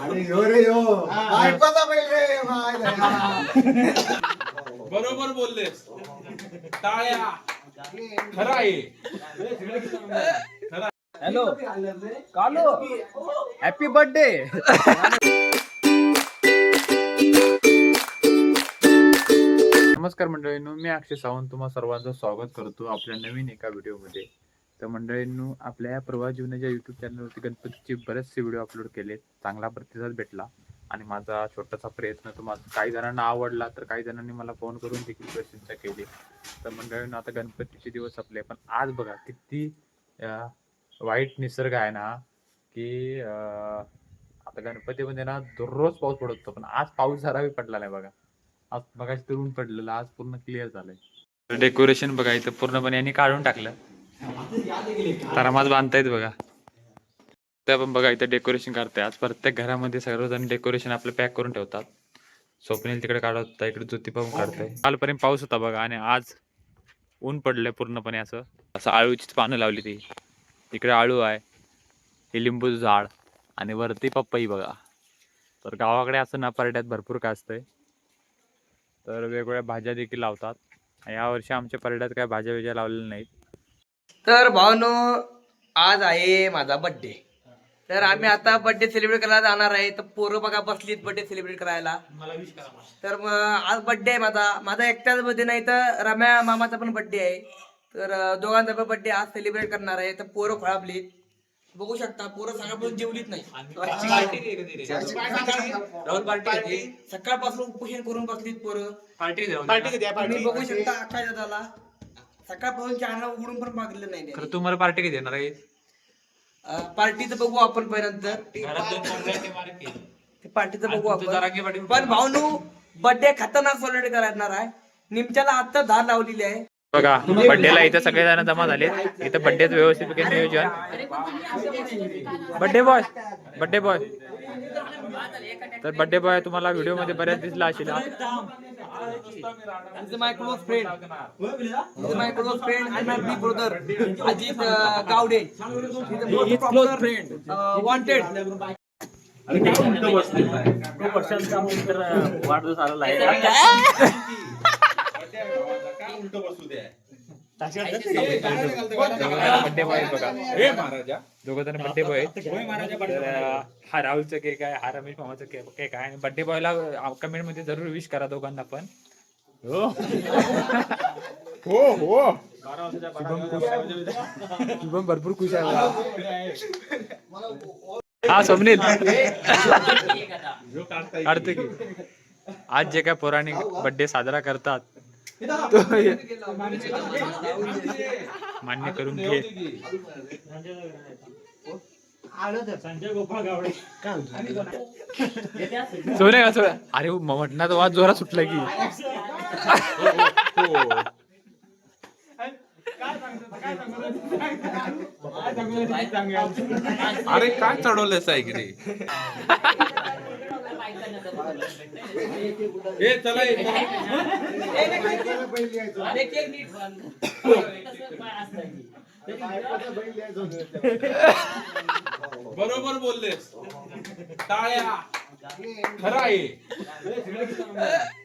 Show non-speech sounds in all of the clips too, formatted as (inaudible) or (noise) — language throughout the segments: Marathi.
आणि ह्यो रे बायकोचा बैल. बरोबर बोललेस टाळ्या. खरं आहे. हॅलो. कालो. हॅपी बर्थडे नमस्कार मंडळींनो मी अक्षय सावंत. तुम्हा सर्वांचं स्वागत करतो आपल्या नवीन एका व्हिडिओमध्ये तर मंडळींनो आपल्या या प्रवाह जीवनाच्या युट्यूब चॅनलवरती गणपतीचे बरेचसे व्हिडिओ अपलोड केले चांगला प्रतिसाद भेटला. आणि माझा छोटासा प्रयत्न तुम्हाला काही जणांना आवडला तर काही जणांनी मला फोन करून देखील प्रशंसा केली. तर मंडळींनो आता गणपतीचे दिवस आपले पण आज बघा किती वाईट निसर्ग आहे ना की आता गणपतीमध्ये ना दररोज पाऊस पडत. होतो पण आज पाऊस जराही पडला नाही बघा. आज बघायचं तर ऊन पडलेलं आज पूर्ण क्लिअर झालंय. डेकोरेशन बघा इथं पूर्णपणे यांनी काढून टाकलं. तारामाज बांधतायत बघा. ते पण बघा इथं डेकोरेशन करतोय आज प्रत्येक घरामध्ये सर्वजण डेकोरेशन आपलं पॅक करून ठेवतात. स्वप्नील तिकडे काढत होता इकडे ज्योती पण काढतोय. कालपर्यंत पाऊस होता बघा आणि आज ऊन पडलंय पूर्णपणे असं. असं आळूची पानं लावली ती. इकडे आळू आहे हे लिंबूचं झाड आणि वरती पप्पाई बघा. तर गावाकडे असं ना परड्यात भरपूर काय असतंय तर वेगवेगळ्या भाज्या देखील लावतात. या वर्षी आमच्या परड्यात काय भाज्या बिज्या लावलेल्या नाहीत. तर भावनो आज आहे माझा बर्थडे तर आम्ही आता बर्थडे सेलिब्रेट करायला जाणार आहे. तर पोरं बघा बसलीत बर्थडे सेलिब्रेट करायला. तर मग आज बर्थडे आहे माझा. माझा एकट्याच बर्थडे नाही तर रम्या मामाचा पण बर्थडे आहे. तर दोघांचा पण बर्थडे आज सेलिब्रेट करणार आहे. तर पोरं खोळापलीत बघू शकता पोरं सकाळपासून जेवलीच नाही. सकाळपासून उपोषण करून बसलीत पोरं. तुम्ही बघू शकता आकाश दादाला सकाळपासून चहा उघडून पण मागलं नाही खरं तुम्हाला पार्टी कधी देणार आहे? पार्टीचं बघू आपण पहिल्यांतर ते पार्टीचं बघू आपण. पण भाऊनू बर्थडे खतरनाक सेलिब्रेट करणार आहे. निमच्याला आता धार लावलेली आहे. बघा बर्थडेला इथं सगळेजण जमा झाले इथं बर्थडेच व्यवस्थित नियोजन. बर्थडे बॉय बर्थडे बॉय तर बर्थडे बॉय तुम्हाला व्हिडिओमध्ये बऱ्याच दिसला असेल हा. This is my close friend. This is my close friend and my big brother, Ajit uh, Gaude. (laughs) Friend. Uh, wanted. Birthday boy बघा हे महाराजा. दोघं जण बर्थडे बॉय तर अं, हा राहुलचा केक आहे हा रमेश मामाचा केक आहे आणि बर्थडे बॉयला कमेंटमध्ये जरूर विश करा दोघांना पण. हो. हो शुभम भरपूर खुश आहे. हा स्वप्नील काढतो की. आज जे काय पौराणिक बर्थडे साजरा करतात मान्य करून घे. सोने का सोने. अरे म्हटणार वाद जोरात सुटला की. हो, हो, हो. अरे काय की रे हे चला. बरोबर बोललेस. टाळ्या. खरं आहे.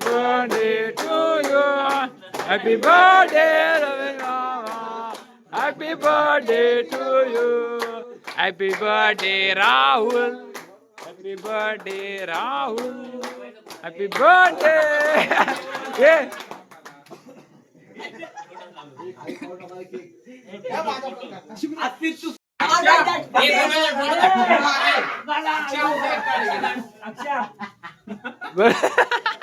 birthday to you. Happy birthday, loving Mama. Happy birthday to you. Happy birthday, Rahul. Happy birthday, Rahul. Happy birthday. (laughs) yeah. (laughs)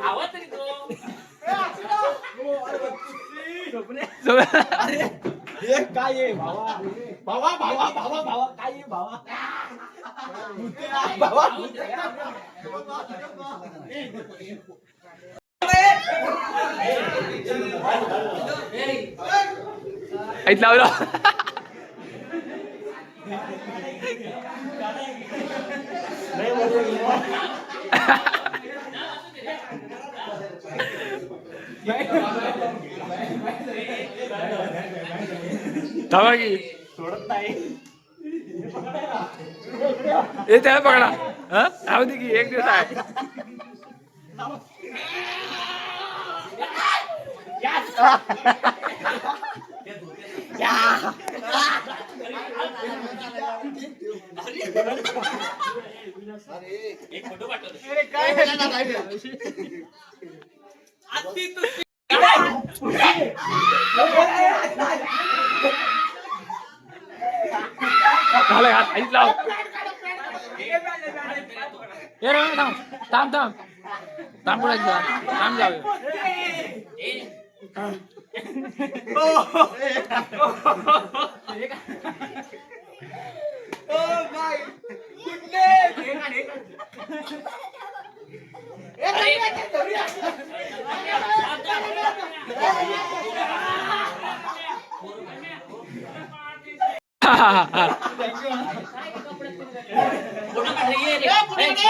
खावा तरी तो ऐक लावला थांबा की. ए त्याला पकडा. हा? राहू दे की एक दिवस आहे. एक फोटो पाठवतो झालं हात ऐक लाव ए रे थांब थांब थांब थांब पुढे ஒண்ணு கடையே ஏ புடிங்க